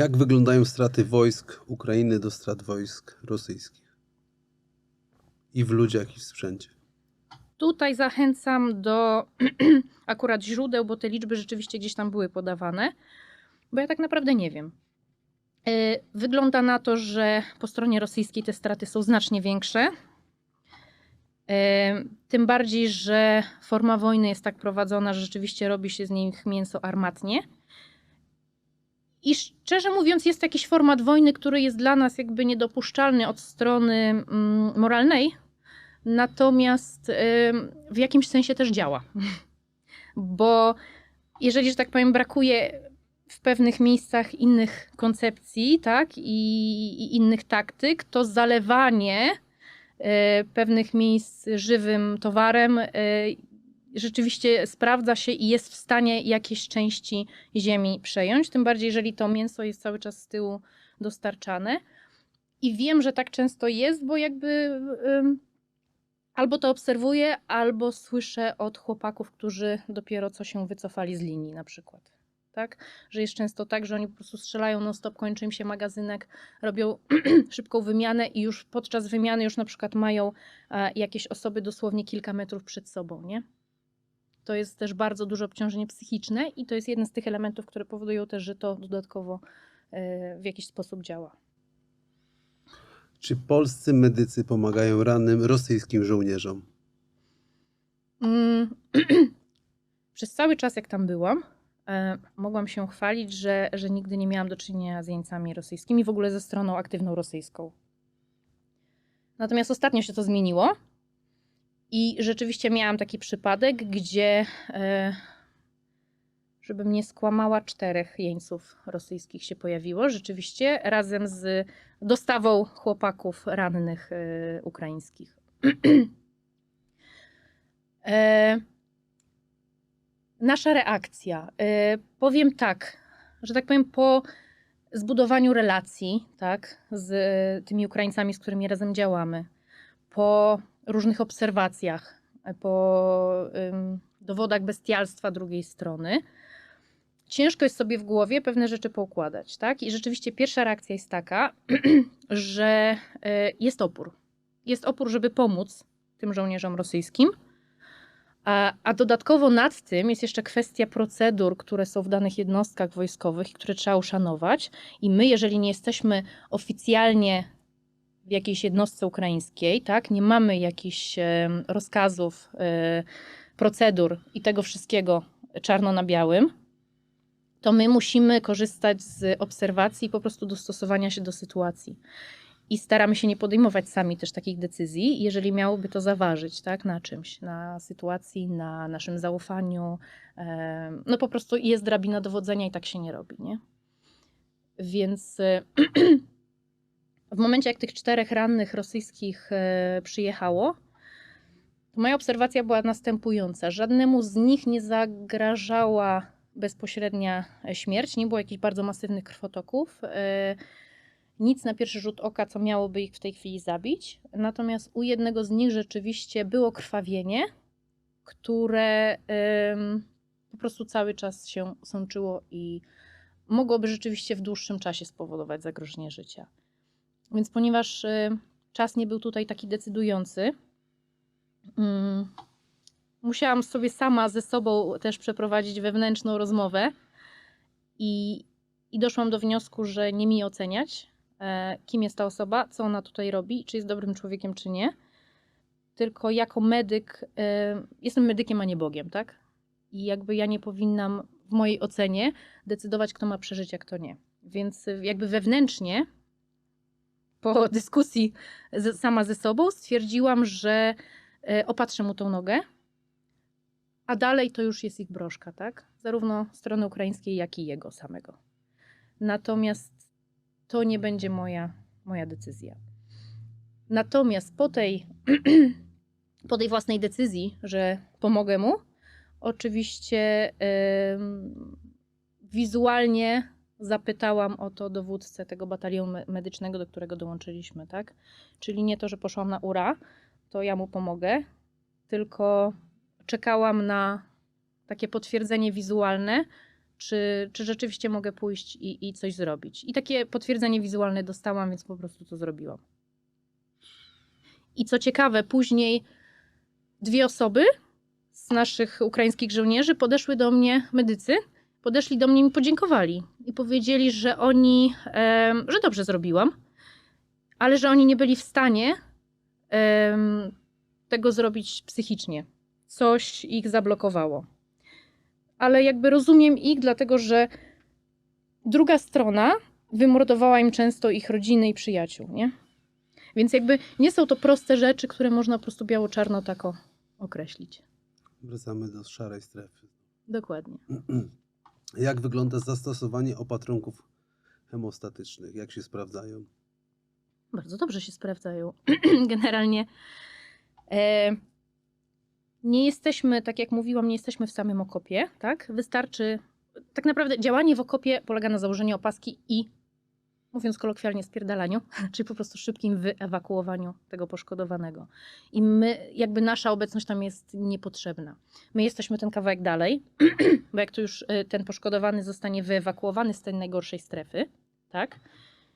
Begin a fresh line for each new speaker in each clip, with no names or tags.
Jak wyglądają straty wojsk Ukrainy do strat wojsk rosyjskich? I w ludziach, i w sprzęcie.
Tutaj zachęcam do akurat źródeł, bo te liczby rzeczywiście gdzieś tam były podawane, bo ja tak naprawdę nie wiem. E, Wygląda na to, że po stronie rosyjskiej te straty są znacznie większe. E, Tym bardziej, że forma wojny jest tak prowadzona, że rzeczywiście robi się z nich mięso armatnie. I szczerze mówiąc, jest jakiś format wojny, który jest dla nas jakby niedopuszczalny od strony mm, moralnej, natomiast w jakimś sensie też działa. Bo jeżeli, że tak powiem, brakuje w pewnych miejscach innych koncepcji, tak, i, i innych taktyk, to zalewanie y, pewnych miejsc żywym towarem y, rzeczywiście sprawdza się i jest w stanie jakieś części ziemi przejąć. Tym bardziej, jeżeli to mięso jest cały czas z tyłu dostarczane. I wiem, że tak często jest, bo jakby albo to obserwuję, albo słyszę od chłopaków, którzy dopiero co się wycofali z linii na przykład. Tak? Że jest często tak, że oni po prostu strzelają non-stop, kończy im się magazynek, robią szybką wymianę i już podczas wymiany już na przykład mają e, jakieś osoby dosłownie kilka metrów przed sobą, nie? To jest też bardzo duże obciążenie psychiczne i to jest jeden z tych elementów, które powodują też, że to dodatkowo e, w jakiś sposób działa.
Czy polscy medycy pomagają rannym rosyjskim żołnierzom?
Mm, Przez cały czas, jak tam byłam, e, mogłam się chwalić, że, że nigdy nie miałam do czynienia z jeńcami rosyjskimi, w ogóle ze stroną aktywną rosyjską. Natomiast ostatnio się to zmieniło i rzeczywiście miałam taki przypadek, gdzie, e, żebym nie skłamała, czterech jeńców rosyjskich się pojawiło, rzeczywiście razem z dostawą chłopaków rannych e, ukraińskich. E, Nasza reakcja. Powiem tak, że tak powiem, po zbudowaniu relacji tak, z tymi Ukraińcami, z którymi razem działamy, po różnych obserwacjach, e, po dowodach bestialstwa drugiej strony, ciężko jest sobie w głowie pewne rzeczy poukładać. Tak? I rzeczywiście pierwsza reakcja jest taka, że e, jest opór. Jest opór, żeby pomóc tym żołnierzom rosyjskim. A, a dodatkowo nad tym jest jeszcze kwestia procedur, które są w danych jednostkach wojskowych i które trzeba uszanować. I my, jeżeli nie jesteśmy oficjalnie w jakiejś jednostce ukraińskiej, tak, nie mamy jakichś rozkazów, e, procedur i tego wszystkiego czarno na białym, to my musimy korzystać z obserwacji i po prostu dostosowania się do sytuacji. I staramy się nie podejmować sami też takich decyzji, jeżeli miałoby to zaważyć tak, na czymś, na sytuacji, na naszym zaufaniu. No po prostu jest drabina dowodzenia i tak się nie robi, nie? Więc e, w momencie, jak tych czterech rannych rosyjskich e, przyjechało, moja obserwacja była następująca. Żadnemu z nich nie zagrażała bezpośrednia e, śmierć, nie było jakichś bardzo masywnych krwotoków. e, Nic na pierwszy rzut oka, co miałoby ich w tej chwili zabić. Natomiast u jednego z nich rzeczywiście było krwawienie, które po prostu cały czas się sączyło i mogłoby rzeczywiście w dłuższym czasie spowodować zagrożenie życia. Więc ponieważ y, czas nie był tutaj taki decydujący, mm, musiałam sobie sama ze sobą też przeprowadzić wewnętrzną rozmowę i, i doszłam do wniosku, że nie mi oceniać, e, kim jest ta osoba, co ona tutaj robi, czy jest dobrym człowiekiem, czy nie. Tylko jako medyk, e, jestem medykiem, a nie Bogiem, tak? I jakby ja nie powinnam w mojej ocenie decydować, kto ma przeżyć, a kto nie. Więc y, jakby wewnętrznie po dyskusji z, sama ze sobą stwierdziłam, że e, opatrzę mu tą nogę, a dalej to już jest ich broszka, tak? Zarówno strony ukraińskiej, jak i jego samego. Natomiast to nie będzie moja, moja decyzja. Natomiast po tej, po tej własnej decyzji, że pomogę mu, oczywiście wizualnie zapytałam o to dowódcę tego batalionu me- medycznego, do którego dołączyliśmy, tak? Czyli nie to, że poszłam na ura, to ja mu pomogę, tylko czekałam na takie potwierdzenie wizualne, czy, czy rzeczywiście mogę pójść i, i coś zrobić. I takie potwierdzenie wizualne dostałam, więc po prostu to zrobiłam. I co ciekawe, później dwie osoby z naszych ukraińskich żołnierzy podeszły do mnie, medycy, podeszli do mnie i mi podziękowali. I powiedzieli, że oni, em, że dobrze zrobiłam, ale że oni nie byli w stanie em, tego zrobić psychicznie. Coś ich zablokowało. Ale jakby rozumiem ich, dlatego że druga strona wymordowała im często ich rodziny i przyjaciół, nie? Więc jakby nie są to proste rzeczy, które można po prostu biało-czarno tak o- określić.
Wracamy do szarej strefy.
Dokładnie.
Jak wygląda zastosowanie opatrunków hemostatycznych? Jak się sprawdzają?
Bardzo dobrze się sprawdzają. Generalnie e, nie jesteśmy, tak jak mówiłam, nie jesteśmy w samym okopie, tak? Wystarczy, tak naprawdę działanie w okopie polega na założeniu opaski i, mówiąc kolokwialnie, spierdalaniu, czyli po prostu szybkim wyewakuowaniu tego poszkodowanego. I my, jakby nasza obecność tam jest niepotrzebna. My jesteśmy ten kawałek dalej, bo jak tu już e, ten poszkodowany zostanie wyewakuowany z tej najgorszej strefy, tak?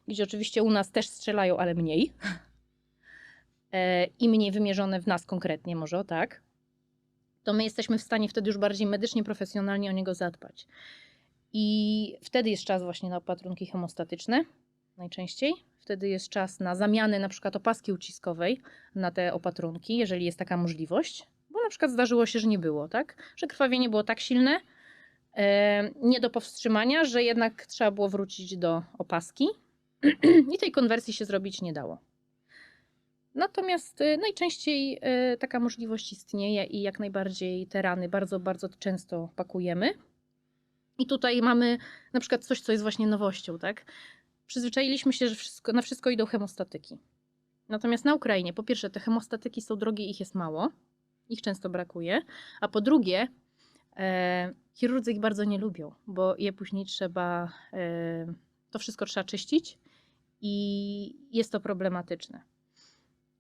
gdzie oczywiście u nas też strzelają, ale mniej. E, I mniej wymierzone w nas konkretnie, może tak. To my jesteśmy w stanie wtedy już bardziej medycznie, profesjonalnie o niego zadbać. I wtedy jest czas właśnie na opatrunki hemostatyczne, najczęściej. Wtedy jest czas na zamianę na przykład opaski uciskowej na te opatrunki, jeżeli jest taka możliwość. Bo na przykład zdarzyło się, że nie było, tak? Że krwawienie było tak silne, e, nie do powstrzymania, że jednak trzeba było wrócić do opaski. I tej konwersji się zrobić nie dało. Natomiast y, najczęściej y, taka możliwość istnieje i jak najbardziej te rany bardzo, bardzo często pakujemy. I tutaj mamy na przykład coś, co jest właśnie nowością, tak? Przyzwyczailiśmy się, że wszystko, na wszystko idą hemostatyki. Natomiast na Ukrainie, po pierwsze, te hemostatyki są drogie, ich jest mało, ich często brakuje, a po drugie, e, chirurdzy ich bardzo nie lubią, bo je później trzeba, e, to wszystko trzeba czyścić i jest to problematyczne.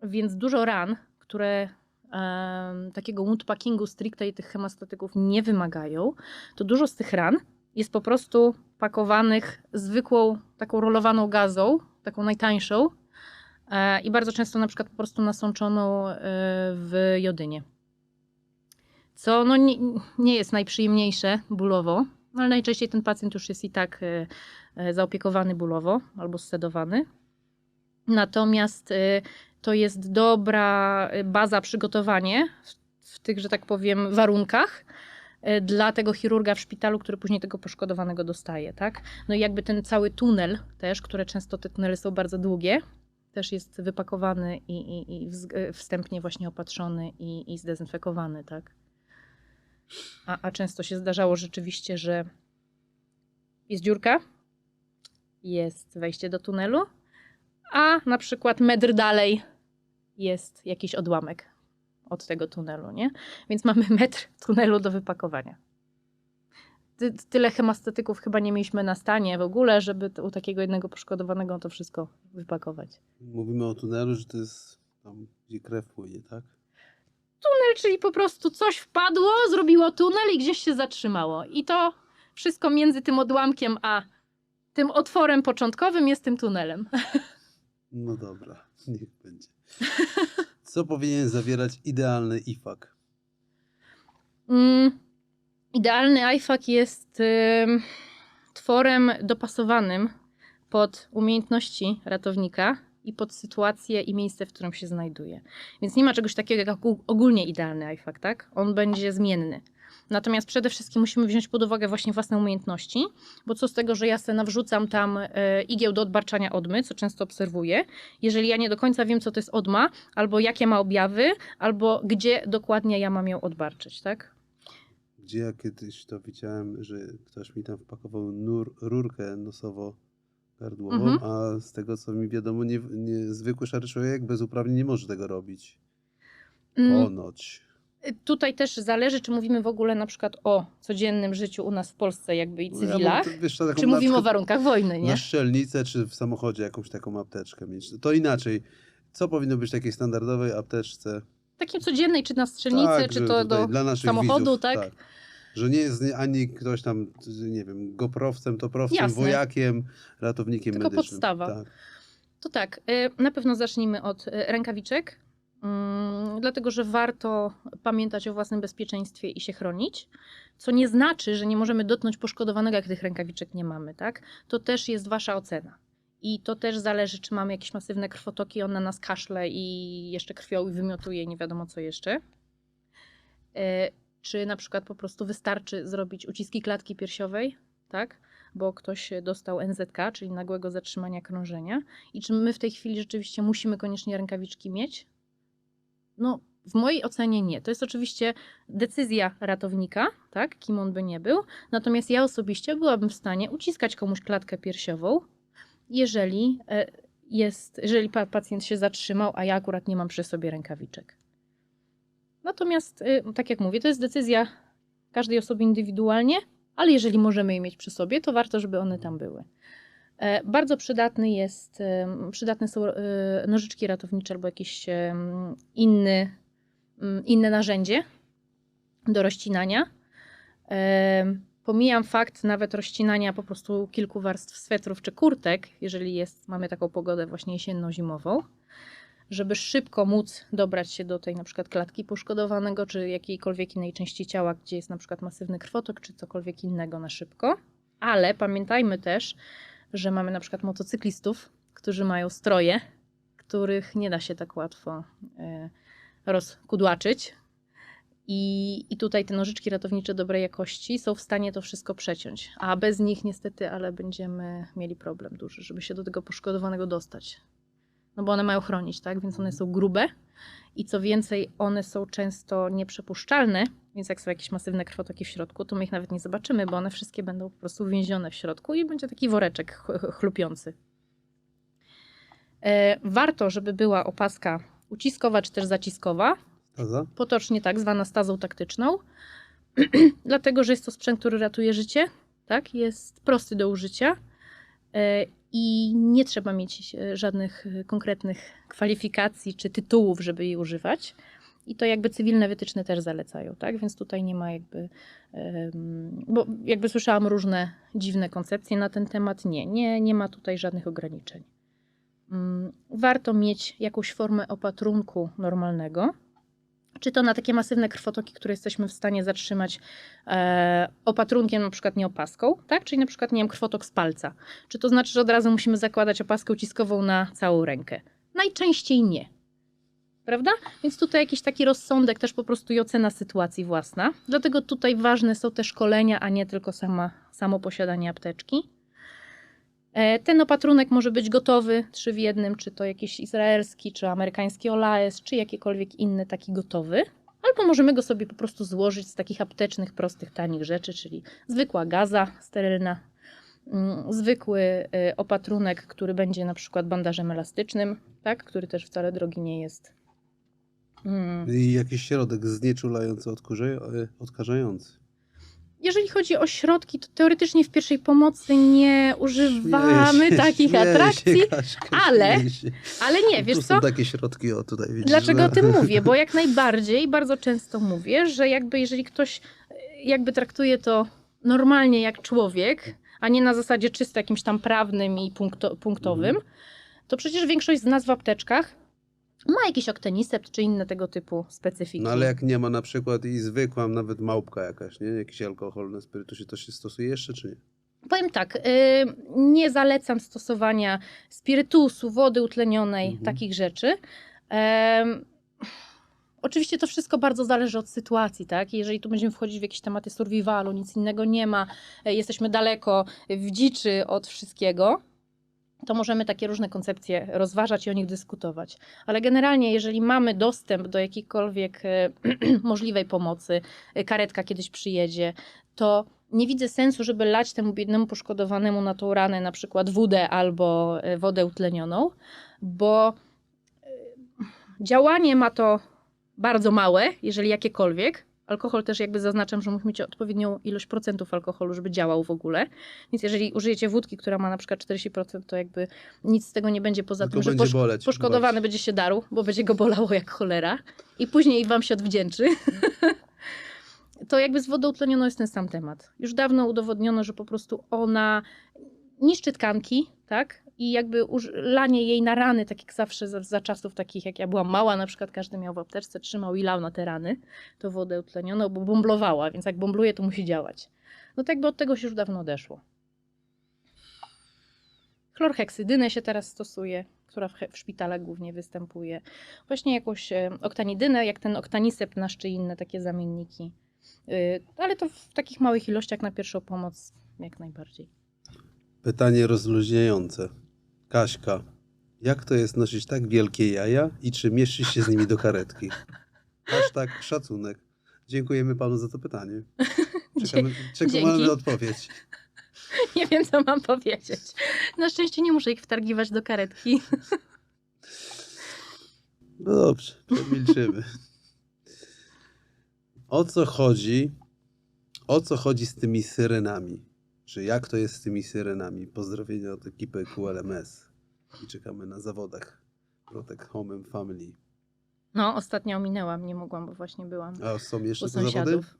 Więc dużo ran, które em, takiego woundpackingu stricte i tych hemostatyków nie wymagają, to dużo z tych ran jest po prostu pakowanych zwykłą, taką rolowaną gazą, taką najtańszą e, i bardzo często na przykład po prostu nasączoną e, w jodynie. Co no, nie, nie jest najprzyjemniejsze bólowo, ale najczęściej ten pacjent już jest i tak e, zaopiekowany bólowo albo zsedowany. Natomiast to jest dobra baza przygotowanie w, tych, że tak powiem, warunkach dla tego chirurga w szpitalu, który później tego poszkodowanego dostaje, tak? No i jakby ten cały tunel też, które często te tunele są bardzo długie, też jest wypakowany i, i, i e, wstępnie właśnie opatrzony i, i zdezynfekowany, tak? A, a często się zdarzało rzeczywiście, że jest dziurka, jest wejście do tunelu, a na przykład metr dalej jest jakiś odłamek od tego tunelu, nie? Więc mamy metr tunelu do wypakowania. Ty, tyle hemastatyków chyba nie mieliśmy na stanie w ogóle, żeby u takiego jednego poszkodowanego to wszystko wypakować.
Mówimy o tunelu, że to jest tam, gdzie krew płynie, tak?
Tunel, czyli po prostu coś wpadło, zrobiło tunel i gdzieś się zatrzymało. I to wszystko między tym odłamkiem a tym otworem początkowym jest tym tunelem.
No dobra, niech będzie. Co powinien zawierać idealny IFAK?
Mm, idealny IFAK jest ym, tworem dopasowanym pod umiejętności ratownika i pod sytuację i miejsce, w którym się znajduje. Więc nie ma czegoś takiego jak ogó- ogólnie idealny IFAK, tak? On będzie zmienny. Natomiast przede wszystkim musimy wziąć pod uwagę właśnie własne umiejętności, bo co z tego, że ja sobie nawrzucam tam e, igieł do odbarczania odmy, co często obserwuję, jeżeli ja nie do końca wiem, co to jest odma, albo jakie ma objawy, albo gdzie dokładnie ja mam ją odbarczyć, tak?
Gdzie ja kiedyś to widziałem, że ktoś mi tam wpakował nur, rurkę nosowo-gardłową,
Mhm.
a z tego co mi wiadomo, nie, nie, zwykły szary człowiek bez uprawnień nie może tego robić.
Mm,
Ponoć.
Tutaj też zależy, czy mówimy w ogóle na przykład o codziennym życiu u nas w Polsce jakby i
ja
cywilach,
mam, wiesz,
czy mówimy o warunkach wojny, nie?
Na szczelnicę, czy w samochodzie jakąś taką apteczkę mieć. To inaczej. Co powinno być w takiej standardowej apteczce?
Takim codziennej, czy na strzelnicy,
Tak,
czy to do samochodu,
widzów,
tak?
Że nie jest ani ktoś tam, nie wiem, goprowcem, toprowcem,
Jasne.
wojakiem, ratownikiem
Tylko
medycznym.
podstawa.
Tak.
To tak, y, na pewno zacznijmy od y, rękawiczek, dlatego że warto pamiętać o własnym bezpieczeństwie i się chronić, co nie znaczy, że nie możemy dotknąć poszkodowanego, jak tych rękawiczek nie mamy, tak? To też jest wasza ocena. I to też zależy, czy mamy jakieś masywne krwotoki, on na nas kaszle i jeszcze krwią i wymiotuje nie wiadomo co jeszcze. Y, Czy na przykład po prostu wystarczy zrobić uciski klatki piersiowej, tak? Bo ktoś dostał NZK, czyli nagłego zatrzymania krążenia. I czy my w tej chwili rzeczywiście musimy koniecznie rękawiczki mieć? No, w mojej ocenie nie. To jest oczywiście decyzja ratownika, tak, kim on by nie był. Natomiast ja osobiście byłabym w stanie uciskać komuś klatkę piersiową, jeżeli e, jest, jeżeli pa- pacjent się zatrzymał, a ja akurat nie mam przy sobie rękawiczek. Natomiast, y, tak jak mówię, to jest decyzja każdej osoby indywidualnie, ale jeżeli możemy je mieć przy sobie, to warto, żeby one tam były. E, Bardzo przydatny jest, przydatne są e, nożyczki ratownicze albo jakieś inny, mm, inne narzędzie do rozcinania. Em, Pomijam fakt nawet rozcinania po prostu kilku warstw swetrów czy kurtek, jeżeli jest, mamy taką pogodę właśnie jesienno-zimową, żeby szybko móc dobrać się do tej na przykład klatki poszkodowanego, czy jakiejkolwiek innej części ciała, gdzie jest na przykład masywny krwotok, czy cokolwiek innego na szybko. Ale pamiętajmy też, że mamy na przykład motocyklistów, którzy mają stroje, których nie da się tak łatwo e, rozkudłaczyć. I, I tutaj te nożyczki ratownicze dobrej jakości są w stanie to wszystko przeciąć. A bez nich niestety, ale będziemy mieli problem duży, żeby się do tego poszkodowanego dostać. No bo one mają chronić, tak? Więc one są grube i co więcej, one są często nieprzepuszczalne, więc jak są jakieś masywne krwotoki w środku, to my ich nawet nie zobaczymy, bo one wszystkie będą po prostu uwięzione w środku i będzie taki woreczek ch- ch- chlupiący. E, warto, żeby była opaska uciskowa czy też zaciskowa,
Staza?
potocznie tak zwana stazą taktyczną, dlatego że jest to sprzęt, który ratuje życie, tak? jest prosty do użycia i nie trzeba mieć e, żadnych e, konkretnych kwalifikacji czy tytułów, żeby jej używać. I to jakby cywilne wytyczne też zalecają, tak? Więc tutaj nie ma jakby, bo jakby słyszałam różne dziwne koncepcje na ten temat. Nie, nie, nie ma tutaj żadnych ograniczeń. Mm, Warto mieć jakąś formę opatrunku normalnego, czy to na takie masywne krwotoki, które jesteśmy w stanie zatrzymać e, opatrunkiem, na przykład nie opaską, tak? Czyli na przykład, nie wiem, krwotok z palca. Czy to znaczy, że od razu musimy zakładać opaskę uciskową na całą rękę? Najczęściej nie. Prawda? Więc tutaj jakiś taki rozsądek, też po prostu i ocena sytuacji własna. Dlatego tutaj ważne są te szkolenia, a nie tylko sama, samo posiadanie apteczki. E, Ten opatrunek może być gotowy, trzy w jednym, czy to jakiś izraelski, czy amerykański Olaes, czy jakikolwiek inny taki gotowy. Albo możemy go sobie po prostu złożyć z takich aptecznych, prostych, tanich rzeczy, czyli zwykła gaza sterylna, mm, zwykły y, opatrunek, który będzie na przykład bandażem elastycznym, tak, który też wcale drogi nie jest. Mm.
I jakiś środek znieczulający, odkurze- e, odkażający.
Jeżeli chodzi o środki, to teoretycznie w pierwszej pomocy nie używamy
się,
takich atrakcji,
Się, Kaśka,
ale- ale nie, wiesz co?
są takie środki, o tutaj widzisz.
Dlaczego
no.
o tym mówię? Bo jak najbardziej, bardzo często mówię, że jakby jeżeli ktoś e, jakby traktuje to normalnie jak człowiek, a nie na zasadzie czysto jakimś tam prawnym i punkto, punktowym, to przecież większość z nas w apteczkach ma jakiś oktenisept czy inne tego typu specyfiki.
No ale jak nie ma na przykład i zwykła, nawet małpka jakaś, nie? Jakiś alkohol na spirytusie, to się stosuje jeszcze, czy nie?
Powiem tak, y, nie zalecam stosowania spirytusu, wody utlenionej,
Mhm.
takich rzeczy. Oczywiście to wszystko bardzo zależy od sytuacji, tak? Jeżeli tu będziemy wchodzić w jakieś tematy survivalu, nic innego nie ma, e, jesteśmy daleko w dziczy od wszystkiego, to możemy takie różne koncepcje rozważać i o nich dyskutować. Ale generalnie, jeżeli mamy dostęp do jakiejkolwiek e, możliwej pomocy, e, karetka kiedyś przyjedzie, to nie widzę sensu, żeby lać temu biednemu poszkodowanemu na tą ranę na przykład wódę albo e, wodę utlenioną, bo działanie ma to bardzo małe, jeżeli jakiekolwiek. Alkohol też jakby zaznaczam, że musi mieć odpowiednią ilość procentów alkoholu, żeby działał w ogóle. Więc jeżeli użyjecie wódki, która ma na przykład 40%, to jakby nic z tego nie będzie poza
Tylko
tym, że
będzie
posz-
boleć.
poszkodowany
bardziej.
będzie się darł, bo będzie go bolało jak cholera i później wam się odwdzięczy. to jakby z wodą tlenioną jest ten sam temat. Już dawno udowodniono, że po prostu ona niszczy tkanki, tak? I jakby lanie jej na rany, tak jak zawsze za, za czasów takich, jak ja byłam mała, na przykład każdy miał w apteczce, trzymał i lał na te rany, to wodę utlenioną, bo bumblowała, więc jak bumbluje, to musi działać. No tak jakby od tego się już dawno odeszło. Chlorheksydynę się teraz stosuje, która w, w szpitalach głównie występuje. Właśnie jakąś e, oktanidynę, jak ten oktanisept nasz czy inne takie zamienniki. Y, ale to w takich małych ilościach na pierwszą pomoc jak najbardziej.
Pytanie rozluźniające. Kaśka, jak to jest nosić tak wielkie jaja i czy mieści się z nimi do karetki? Hashtag szacunek. Dziękujemy panu za to pytanie. Czekamy, czekamy na odpowiedź.
Nie wiem, co mam powiedzieć. Na szczęście nie muszę ich wtargiwać do karetki.
No dobrze, przemilczymy. O co chodzi? O co chodzi z tymi syrenami? Czy jak to jest z tymi syrenami? Pozdrowienia od ekipy QLMS. I czekamy na zawodach. Protect Home and Family.
No, ostatnio ominęłam, nie mogłam, bo właśnie byłam
A są jeszcze
u
te zawody?
sąsiadów.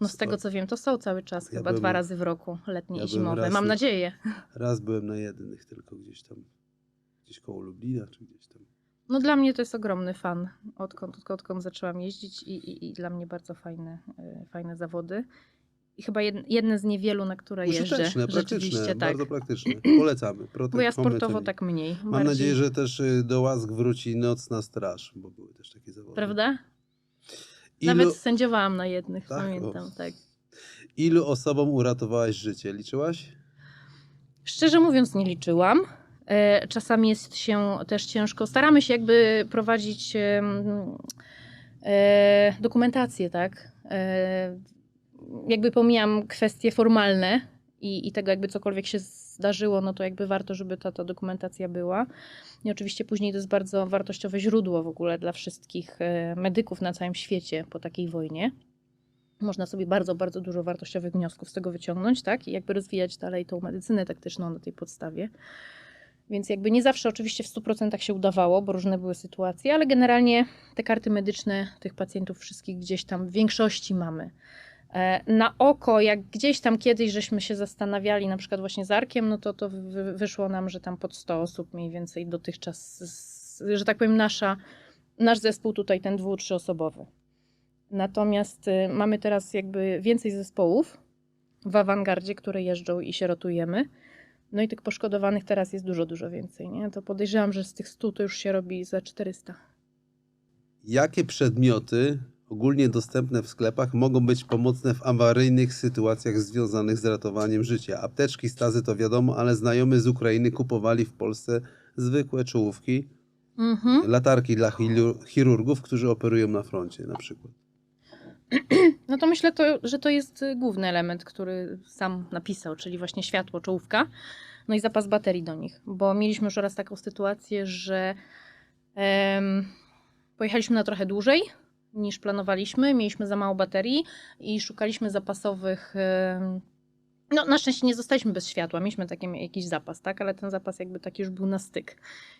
No z tego co wiem, to są cały czas,
Ja
chyba
byłem-
dwa razy w roku, letnie
ja
i zimowe. Mam
na-
nadzieję.
Raz byłem na jednych tylko gdzieś tam. Gdzieś koło Lublina, czy gdzieś tam.
No dla mnie to jest ogromny fan, odkąd, odkąd, odkąd zaczęłam jeździć i, i, i dla mnie bardzo fajne, y, fajne zawody. I chyba jed, jedne z niewielu, na które jeżdżę.
Użyteczne,
Rzeczywiście
praktyczne,
tak.
bardzo praktyczne. Polecamy. Protect
Bo ja sportowo tak mniej.
Mam
bardziej.
nadzieję, że też y, do łask wróci nocna straż, bo były też takie zawody.
Prawda?
Ilu,
Nawet sędziowałam na jednych,
Tak?
pamiętam,
O.
tak.
ilu osobom uratowałaś życie? Liczyłaś?
Szczerze mówiąc, nie liczyłam. E, Czasami jest się też ciężko. Staramy się jakby prowadzić e, dokumentację, tak? Jakby pomijam kwestie formalne i, i tego jakby cokolwiek się zdarzyło, no to jakby warto, żeby ta, ta dokumentacja była. I oczywiście później to jest bardzo wartościowe źródło w ogóle dla wszystkich e, medyków na całym świecie po takiej wojnie. Można sobie bardzo, bardzo dużo wartościowych wniosków z tego wyciągnąć, tak? I jakby rozwijać dalej tą medycynę taktyczną na tej podstawie. Więc jakby nie zawsze oczywiście w 100% się udawało, bo różne były sytuacje, ale generalnie te karty medyczne tych pacjentów wszystkich gdzieś tam w większości mamy. E, Na oko, jak gdzieś tam kiedyś żeśmy się zastanawiali, na przykład właśnie z Arkiem, no to to wy- wyszło nam, że tam pod 100 osób mniej więcej dotychczas, że tak powiem, nasza, nasz zespół tutaj, ten dwu, trzyosobowy. Natomiast y, mamy teraz jakby więcej zespołów w awangardzie, które jeżdżą i się rotujemy. No i tych poszkodowanych teraz jest dużo, dużo więcej. Nie? To podejrzewam, że z tych 100 to już się robi za 400.
Jakie przedmioty ogólnie dostępne w sklepach mogą być pomocne w awaryjnych sytuacjach związanych z ratowaniem życia? Apteczki, stazy to wiadomo, ale znajomy z Ukrainy kupowali w Polsce zwykłe czołówki,
Mhm.
latarki dla chirurgów, którzy operują na froncie na przykład.
No to myślę, to, że to jest y, główny element, który sam napisał, czyli właśnie światło, czołówka, no i zapas baterii do nich. Bo mieliśmy już raz taką sytuację, że em, pojechaliśmy na trochę dłużej niż planowaliśmy, mieliśmy za mało baterii i szukaliśmy zapasowych. no, na szczęście nie zostaliśmy bez światła, mieliśmy taki jakiś zapas, tak, ale ten zapas jakby taki już był na styk.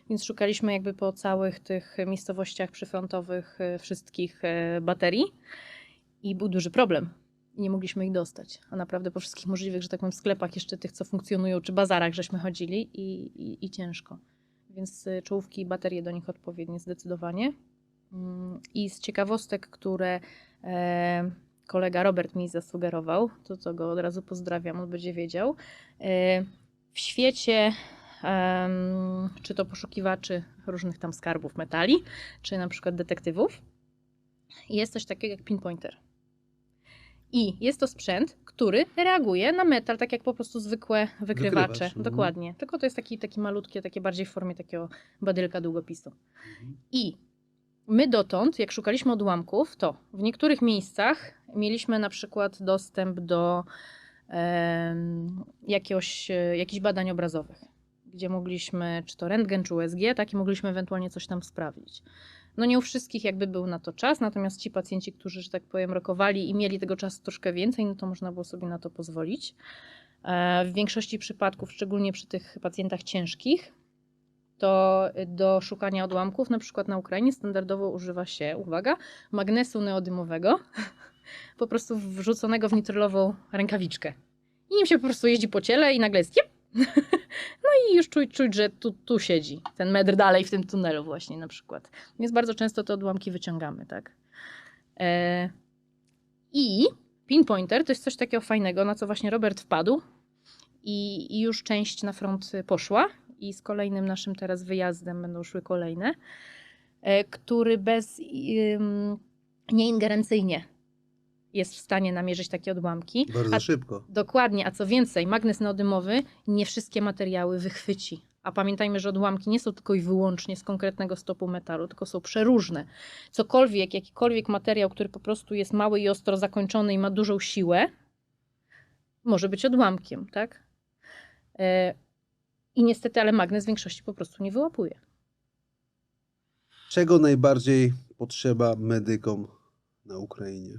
Więc szukaliśmy jakby po całych tych miejscowościach przyfrontowych e, wszystkich e, baterii. I był duży problem. I nie mogliśmy ich dostać. A naprawdę po wszystkich możliwych, że tak powiem, sklepach, jeszcze tych, co funkcjonują, czy bazarach, żeśmy chodzili i, i, i ciężko. Więc y, czołówki i baterie do nich odpowiednie zdecydowanie. I z ciekawostek, które e, kolega Robert mi zasugerował, to co go od razu pozdrawiam, on będzie wiedział. E, w świecie czy to poszukiwaczy różnych tam skarbów metali, czy na przykład detektywów, jest coś takiego jak pinpointer. I jest to sprzęt, który reaguje na metal, tak jak po prostu zwykłe wykrywacze.
Wykrywacz, mhm.
Dokładnie. Tylko to jest taki, taki malutkie, takie bardziej w formie takiego badylka długopisu. I my dotąd, jak szukaliśmy odłamków, to w niektórych miejscach mieliśmy na przykład dostęp do em, jakiegoś, e, jakichś badań obrazowych, gdzie mogliśmy, czy to rentgen, czy USG, tak, i mogliśmy ewentualnie coś tam sprawdzić. No nie u wszystkich jakby był na to czas, natomiast ci pacjenci, którzy, że tak powiem, rokowali i mieli tego czasu troszkę więcej, no to można było sobie na to pozwolić. E, W większości przypadków, szczególnie przy tych pacjentach ciężkich, to do szukania odłamków, na przykład na Ukrainie standardowo używa się, uwaga, magnesu neodymowego. po prostu wrzuconego w nitrylową rękawiczkę. I nim się po prostu jeździ po ciele i nagle jest. No i już czuć, czuć że tu, tu siedzi ten metr dalej w tym tunelu właśnie na przykład. Więc bardzo często te odłamki wyciągamy, tak. E, I pinpointer to jest coś takiego fajnego, na co właśnie Robert wpadł i, i już część na front poszła i z kolejnym naszym teraz wyjazdem będą szły kolejne, e, który bez nieingerencyjnie jest w stanie namierzyć takie odłamki.
Bardzo
A
szybko.
Dokładnie, a co więcej, magnes neodymowy nie wszystkie materiały wychwyci. A pamiętajmy, że odłamki nie są tylko i wyłącznie z konkretnego stopu metalu, tylko są przeróżne. Cokolwiek, jakikolwiek materiał, który po prostu jest mały i ostro zakończony i ma dużą siłę, może być odłamkiem, tak? I niestety, ale magnes w większości po prostu nie wyłapuje.
Czego najbardziej potrzeba medykom na Ukrainie?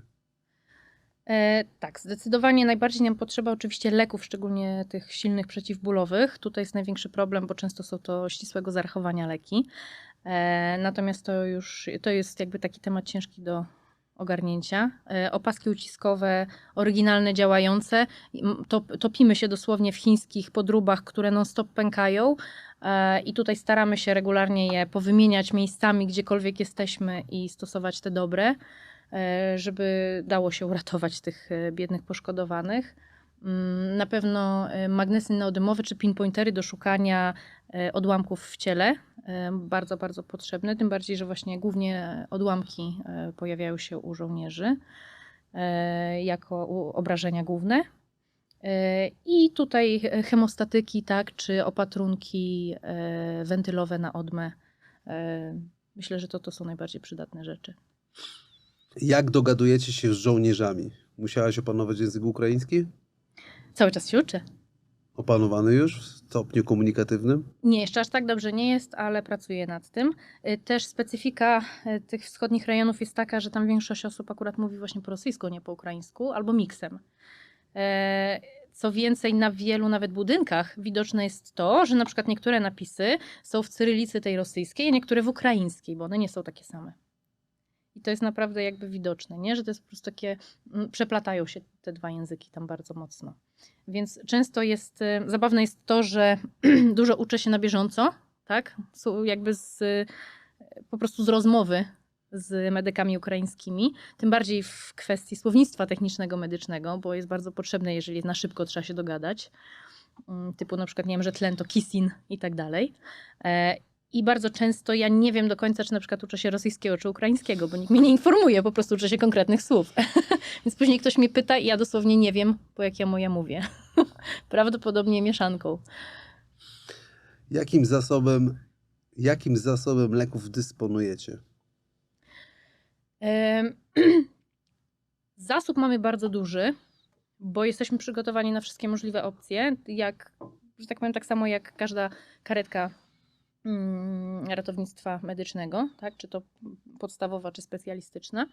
E, tak, zdecydowanie najbardziej nam potrzeba oczywiście leków, szczególnie tych silnych przeciwbólowych. Tutaj jest największy problem, bo często są to ścisłego zarachowania leki. E, natomiast to już to jest jakby taki temat ciężki do ogarnięcia. E, opaski uciskowe, oryginalne, działające. Top, topimy się dosłownie w chińskich podróbach, które non-stop pękają. E, I tutaj staramy się regularnie je powymieniać miejscami, gdziekolwiek jesteśmy i stosować te dobre e, żeby dało się uratować tych biednych poszkodowanych. Mm, Na pewno magnesy neodymowe czy pinpointery do szukania odłamków w ciele. e, Bardzo, bardzo potrzebne. Tym bardziej, że właśnie głównie odłamki e, pojawiają się u żołnierzy e, jako obrażenia główne. E, I tutaj e, hemostatyki, tak, czy opatrunki e, wentylowe na odmę. E, Myślę, że to, to są najbardziej przydatne rzeczy.
Jak dogadujecie się z żołnierzami? Musiałaś opanować język ukraiński?
Cały czas się uczę.
Opanowany już w stopniu komunikatywnym?
Nie, jeszcze aż tak dobrze nie jest, ale pracuję nad tym. Y, Też specyfika y, tych wschodnich rejonów jest taka, że tam większość osób akurat mówi właśnie po rosyjsku, nie po ukraińsku, albo miksem. E, Co więcej, na wielu nawet budynkach widoczne jest to, że na przykład niektóre napisy są w cyrylicy tej rosyjskiej, a niektóre w ukraińskiej, bo one nie są takie same. I to jest naprawdę jakby widoczne, nie? że to jest po prostu takie, przeplatają się te dwa języki tam bardzo mocno. Więc często jest, y, zabawne jest to, że dużo uczę się na bieżąco, tak? Jakby z, po prostu z rozmowy z medykami ukraińskimi, tym bardziej w kwestii słownictwa technicznego medycznego, bo jest bardzo potrzebne, jeżeli na szybko trzeba się dogadać, Mm, typu na przykład, nie wiem, że tlen to kisin i tak dalej. I bardzo często ja nie wiem do końca, czy na przykład uczę się rosyjskiego czy ukraińskiego, bo nikt mnie nie informuje, po prostu uczę się konkretnych słów. Więc później ktoś mnie pyta i ja dosłownie nie wiem, po jak ja moja mówię. Prawdopodobnie mieszanką.
Jakim zasobem, jakim zasobem leków dysponujecie?
Zasób mamy bardzo duży, bo jesteśmy przygotowani na wszystkie możliwe opcje, jak, że tak powiem, tak samo jak każda karetka ratownictwa medycznego, tak? czy to podstawowa, czy specjalistyczna.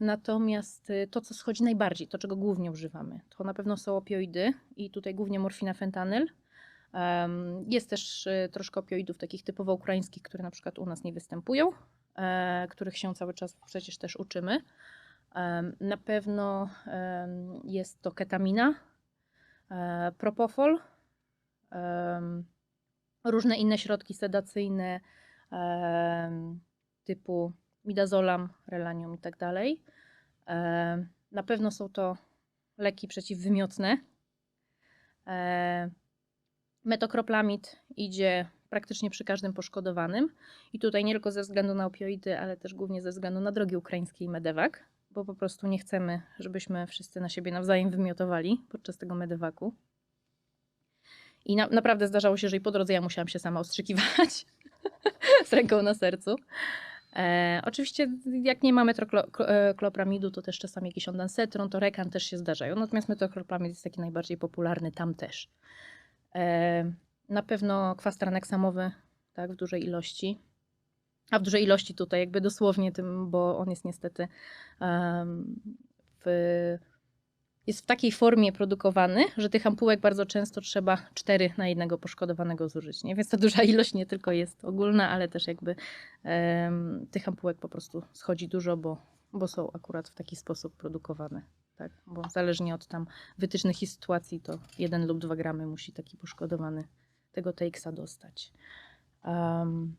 Natomiast y, to, co schodzi najbardziej, to czego głównie używamy, to na pewno są opioidy i tutaj głównie morfina, fentanyl. Jest też y, troszkę opioidów takich typowo ukraińskich, które na przykład u nas nie występują, e, których się cały czas przecież też uczymy. Na pewno jest to ketamina, e, propofol, różne inne środki sedacyjne typu midazolam, relanium i tak Na pewno są to leki przeciwwymiotne. Metokroplamid idzie praktycznie przy każdym poszkodowanym. I tutaj nie tylko ze względu na opioidy, ale też głównie ze względu na drogi ukraińskie i medewak, bo po prostu nie chcemy, żebyśmy wszyscy na siebie nawzajem wymiotowali podczas tego medewaku. I na, naprawdę zdarzało się, że i po drodze ja musiałam się sama ostrzykiwać z ręką na sercu. E, oczywiście, jak nie mamy metroklopamidu, to też czasami jakiś ondansetron, to rekan też się zdarzają. Natomiast metroklopiamid jest taki najbardziej popularny tam też. E, na pewno kwas traneksamowy, tak, w dużej ilości. A w dużej ilości tutaj jakby dosłownie tym, bo on jest niestety em, w, jest w takiej formie produkowany, że tych ampułek bardzo często trzeba cztery na jednego poszkodowanego zużyć. Nie? Więc ta duża ilość nie tylko jest ogólna, ale też jakby em, tych ampułek po prostu schodzi dużo, bo bo są akurat w taki sposób produkowane. Tak? Bo zależnie od tam wytycznych i sytuacji, to 1 lub 2 gramy musi taki poszkodowany tego TX-a dostać. Um,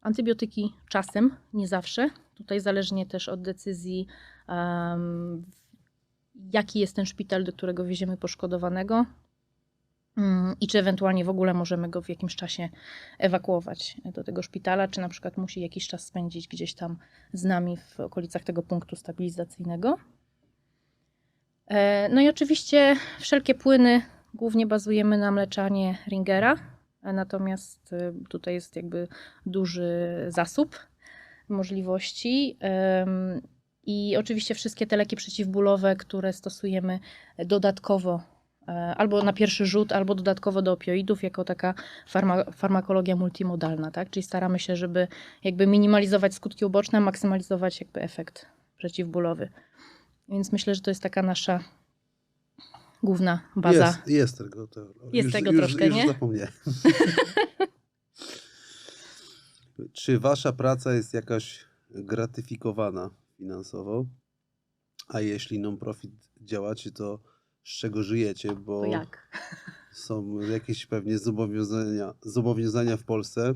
antybiotyki czasem, nie zawsze. Tutaj zależnie też od decyzji, um, jaki jest ten szpital, do którego wieziemy poszkodowanego mm, i czy ewentualnie w ogóle możemy go w jakimś czasie ewakuować do tego szpitala, czy na przykład musi jakiś czas spędzić gdzieś tam z nami w okolicach tego punktu stabilizacyjnego. E, No i oczywiście wszelkie płyny głównie bazujemy na mleczanie Ringera, natomiast e, tutaj jest jakby duży zasób możliwości. I oczywiście wszystkie te leki przeciwbólowe, które stosujemy dodatkowo e, albo na pierwszy rzut, albo dodatkowo do opioidów, jako taka farma, farmakologia multimodalna, tak? Czyli staramy się, żeby jakby minimalizować skutki uboczne, maksymalizować jakby efekt przeciwbólowy. Więc myślę, że to jest taka nasza główna baza.
Jest, jest tego. To,
Jest
już,
tego
już,
troszkę,
już
nie?
zapomniałem. Czy wasza praca jest jakaś gratyfikowana finansowo? A jeśli non-profit działacie, to z czego żyjecie? Bo
To
są jakieś pewnie zobowiązania, zobowiązania w Polsce.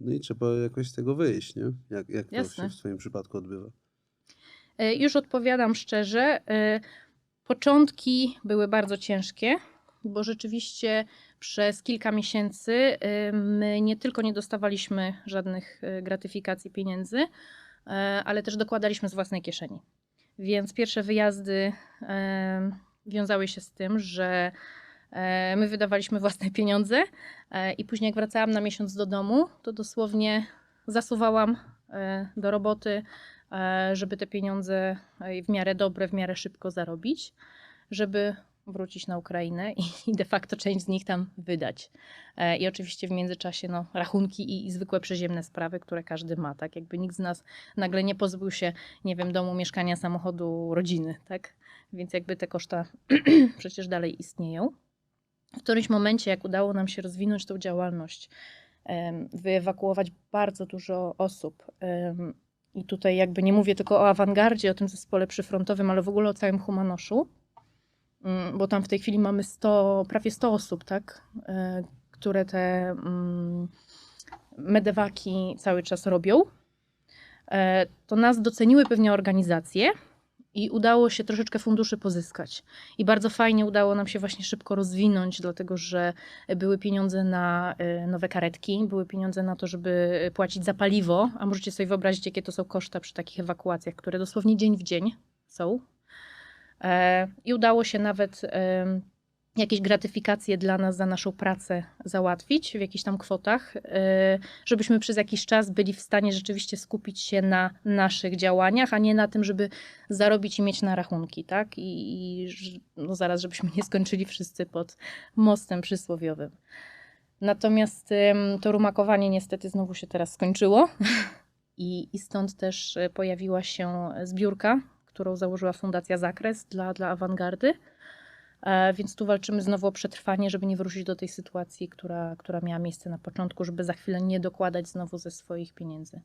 No i trzeba jakoś z tego wyjść, nie? Jak, jak to
Jasne.
się w swoim przypadku odbywa?
E, Już odpowiadam szczerze. e, Początki były bardzo ciężkie, bo rzeczywiście przez kilka miesięcy e, my nie tylko nie dostawaliśmy żadnych gratyfikacji pieniędzy, ale też dokładaliśmy z własnej kieszeni. Więc pierwsze wyjazdy e, wiązały się z tym, że e, my wydawaliśmy własne pieniądze e, i później jak wracałam na miesiąc do domu, to dosłownie zasuwałam e, do roboty, e, żeby te pieniądze e, w miarę dobre, w miarę szybko zarobić, żeby wrócić na Ukrainę i, de facto część z nich tam wydać. E, I oczywiście w międzyczasie no, rachunki i, i zwykłe przeziemne sprawy, które każdy ma, tak? Jakby nikt z nas nagle nie pozbył się, nie wiem, domu, mieszkania, samochodu, rodziny, tak? Więc jakby te koszta przecież dalej istnieją. W którymś momencie, jak udało nam się rozwinąć tą działalność, wyewakuować bardzo dużo osób, i tutaj jakby nie mówię tylko o awangardzie, o tym zespole przyfrontowym, ale w ogóle o całym Humanoszu, bo tam w tej chwili mamy 100, prawie 100 osób, tak, e, które te mm, medewaki cały czas robią. E, To nas doceniły pewnie organizacje i udało się troszeczkę funduszy pozyskać. I bardzo fajnie udało nam się właśnie szybko rozwinąć, dlatego że były pieniądze na e, nowe karetki, były pieniądze na to, żeby płacić za paliwo, a możecie sobie wyobrazić, jakie to są koszta przy takich ewakuacjach, które dosłownie dzień w dzień są. E, I udało się nawet em, jakieś gratyfikacje dla nas za naszą pracę załatwić w jakichś tam kwotach, e, żebyśmy przez jakiś czas byli w stanie rzeczywiście skupić się na naszych działaniach, a nie na tym, żeby zarobić i mieć na rachunki, tak? I, i no zaraz, żebyśmy nie skończyli wszyscy pod mostem przysłowiowym. Natomiast to rumakowanie niestety znowu się teraz skończyło i, i stąd też e, pojawiła się zbiórka, którą założyła Fundacja Zakres dla, dla awangardy. E, Więc tu walczymy znowu o przetrwanie, żeby nie wrócić do tej sytuacji, która, która miała miejsce na początku, żeby za chwilę nie dokładać znowu ze swoich pieniędzy.